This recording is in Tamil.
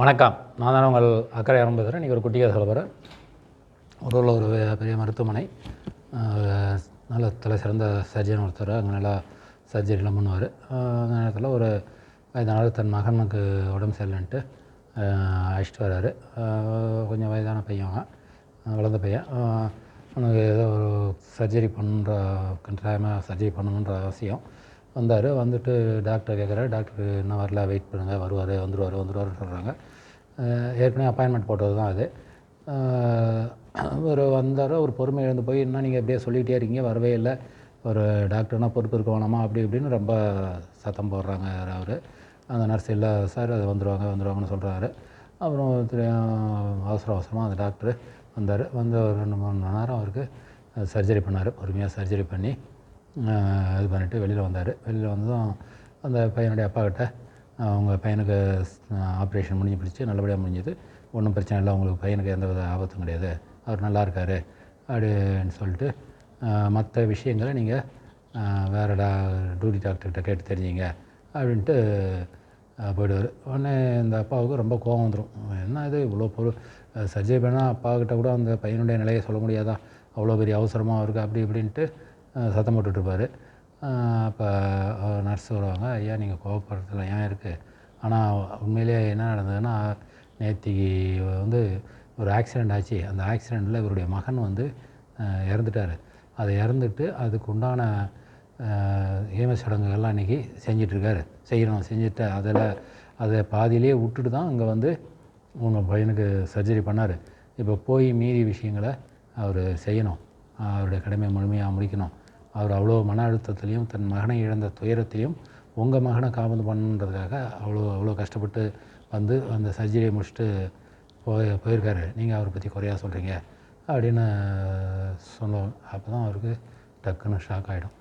வணக்கம். நான் தானே உங்கள் அக்கறை ஆரம்பிக்கிறேன் பேசுகிறேன் இன்றைக்கி ஒரு குட்டியாக சொல்ல போகிறேன் ஒரு ஊரில் ஒரு பெரிய மருத்துவமனை. நல்ல தலை சிறந்த சர்ஜன் ஒருத்தர். அங்கே நல்லா சர்ஜரிலாம் பண்ணுவார். அந்த நேரத்தில் ஒரு வயதானவர் தன் மகனுக்கு உடம்பு சரியில்லைன்ட்டு அழைச்சிட்டு வர்றாரு கொஞ்சம் வயதான பையன் வளர்ந்த பையன். அவனுக்கு ஏதோ ஒரு சர்ஜரி பண்ணுற கட்டாயமாக சர்ஜரி பண்ணணுன்ற அவசியம். வந்தார். வந்துட்டு டாக்டர் கேட்குறாரு டாக்டர் இன்னும் வரல வெயிட் பண்ணுங்கள் வருவார் வந்துடுவார் வந்துருவாருன்னு சொல்கிறாங்க ஏற்கனவே அப்பாயின்மெண்ட் போட்டது தான் அது. ஒரு வந்தார். ஒரு பொறுமை இழந்து போய் இன்னும் நீங்கள் அப்படியே சொல்லிகிட்டே இருக்கீங்க வரவே இல்லை. ஒரு டாக்டர்னால் பொறுப்பு இருக்க வேணாமா? அப்படி இப்படின்னு ரொம்ப சத்தம் போடுறாங்க அவர். அந்த நர்ஸ் இல்லை சார் அது வந்துடுவாங்க வந்துடுவாங்கன்னு சொல்கிறாரு அப்புறம் திரும்ப அவசர அவசரமாக அந்த டாக்டர் வந்தார். வந்து ஒரு ரெண்டு மூணு மணி நேரம் அவருக்கு சர்ஜரி பண்ணார். பொறுமையாக சர்ஜரி பண்ணி இது பண்ணிவிட்டு வெளியில் வந்தார். வெளியில் வந்ததும் அந்த பையனுடைய அப்பாக்கிட்ட அவங்க பையனுக்கு ஆப்ரேஷன் முடிஞ்சு பிடிச்சி நல்லபடியாக முடிஞ்சது. ஒன்றும் பிரச்சனை இல்லை அவங்களுக்கு பையனுக்கு எந்த வித ஆபத்தும் கிடையாது. அவர் நல்லா இருக்கார் அப்படின்னு சொல்லிட்டு மற்ற விஷயங்களை நீங்கள் வேறு டா டியூட்டி டாக்டர்கிட்ட கேட்டு தெரிஞ்சிங்க அப்படின்ட்டு போயிடுவார். உடனே இந்த அப்பாவுக்கு ரொம்ப கோவம் வந்துடும் என்ன இது இவ்வளோ பொருள் சர்ஜரி பண்ணால் அப்பாக்கிட்ட கூட அந்த பையனுடைய நிலையை சொல்ல முடியாதா? அவ்வளோ பெரிய அவசரமாக இருக்குது அப்படி இப்படின்ட்டு சத்தம் போட்டுட்ருப்பார். அப்போ நர்ஸ் வருவாங்க ஐயா நீங்கள் கோவப்படுறதுல ஏன் இருக்குது ஆனால் உண்மையிலேயே என்ன நடந்ததுன்னா நேத்திக்கு வந்து ஒரு ஆக்சிடெண்ட் ஆச்சு. அந்த ஆக்சிடெண்ட்டில் இவருடைய மகன் வந்து இறந்துட்டார். அதை இறந்துட்டு அதுக்கு உண்டான ஏம சடங்குகள்லாம் இன்றைக்கி செஞ்சிட்ருக்காரு. செய்யணும் செஞ்சுட்டு அதில் அதை பாதியிலே விட்டுட்டு தான் அங்கே வந்து உங்கள் பையனுக்கு சர்ஜரி பண்ணார். இப்போ போய் மீதி விஷயங்களை அவர் செய்யணும். அவருடைய கடமையை முழுமையாக முடிக்கணும். அவர் அவ்வளோ மன அழுத்தத்திலையும் தன் மகனை இழந்த துயரத்தையும் உங்கள் மகனை காபந்து பண்ணுன்றதுக்காக அவ்வளோ அவ்வளோ கஷ்டப்பட்டு வந்து அந்த சர்ஜரியை முடிச்சுட்டு போய் போயிருக்காரு. நீங்கள் அவரை பற்றி குறையாக சொல்கிறீங்க அப்படின்னு சொல்லுவோம் அப்போ தான் அவருக்கு டக்குன்னு ஷாக் ஆகிடும்